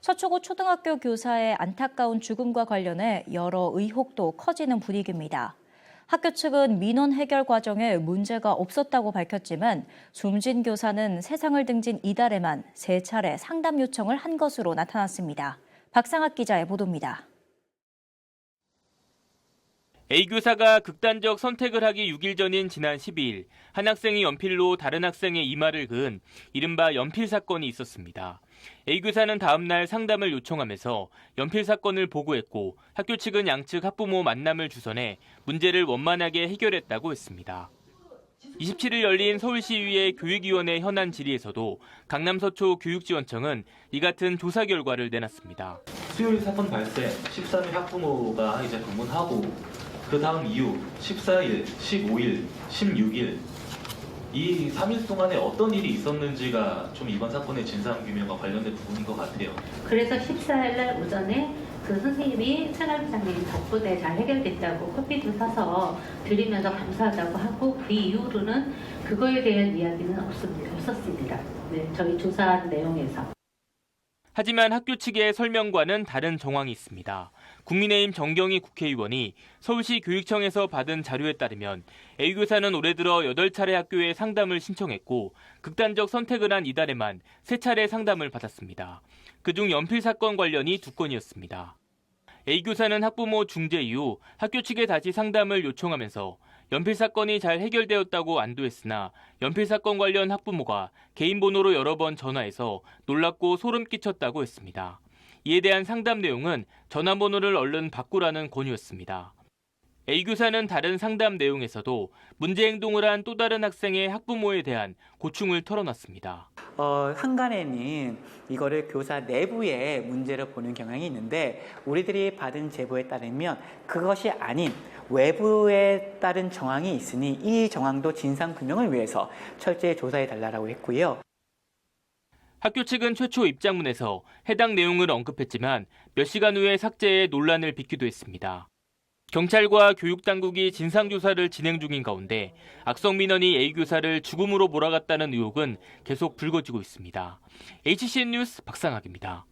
서초구 초등학교 교사의 안타까운 죽음과 관련해 여러 의혹도 커지는 분위기입니다. 학교 측은 민원 해결 과정에 문제가 없었다고 밝혔지만 숨진 교사는 세상을 등진 이달에만 세 차례 상담 요청을 한 것으로 나타났습니다. 박상학 기자의 보도입니다. A 교사가 극단적 선택을 하기 6일 전인 지난 12일 한 학생이 연필로 다른 학생의 이마를 그은 이른바 연필 사건이 있었습니다. A 교사는 다음 날 상담을 요청하면서 연필 사건을 보고했고 학교 측은 양측 학부모 만남을 주선해 문제를 원만하게 해결했다고 했습니다. 27일 열린 서울시의회 교육위원회 현안 질의에서도 강남서초 교육지원청은 이 같은 조사 결과를 내놨습니다. 수요일 사건 발생 13일 학부모가 이제 방문하고 그 다음 이후 14일, 15일, 16일 이 3일 동안에 어떤 일이 있었는지가 좀 이번 사건의 진상규명과 관련된 부분인 것 같아요. 그래서 14일 날 오전에 그 선생님이 최강장님 덕분에 잘 해결됐다고 커피도 사서 드리면서 감사하다고 하고 그 이후로는 그거에 대한 이야기는 없습니다. 없었습니다. 네, 저희 조사한 내용에서. 하지만 학교 측의 설명과는 다른 정황이 있습니다. 국민의힘 정경희 국회의원이 서울시 교육청에서 받은 자료에 따르면 A 교사는 올해 들어 8차례 학교에 상담을 신청했고 극단적 선택을 한 이달에만 3차례 상담을 받았습니다. 그중 연필 사건 관련이 2건이었습니다. A 교사는 학부모 중재 이후 학교 측에 다시 상담을 요청하면서 연필 사건이 잘 해결되었다고 안도했으나 연필 사건 관련 학부모가 개인 번호로 여러 번 전화해서 놀랍고 소름 끼쳤다고 했습니다. 이에 대한 상담 내용은 전화번호를 얼른 바꾸라는 권유였습니다. A 교사는 다른 상담 내용에서도 문제 행동을 한 또 다른 학생의 학부모에 대한 고충을 털어놨습니다. 어, 한간에는 이거를 교사 내부의 문제로 보는 경향이 있는데 우리들이 받은 제보에 따르면 그것이 아닌 외부에 따른 정황이 있으니 이 정황도 진상 규명을 위해서 철저히 조사해 달라고 했고요. 학교 측은 최초 입장문에서 해당 내용을 언급했지만 몇 시간 후에 삭제해 논란을 빚기도 했습니다. 경찰과 교육당국이 진상조사를 진행 중인 가운데 악성 민원이 A 교사를 죽음으로 몰아갔다는 의혹은 계속 불거지고 있습니다. HCN 뉴스 박상학입니다.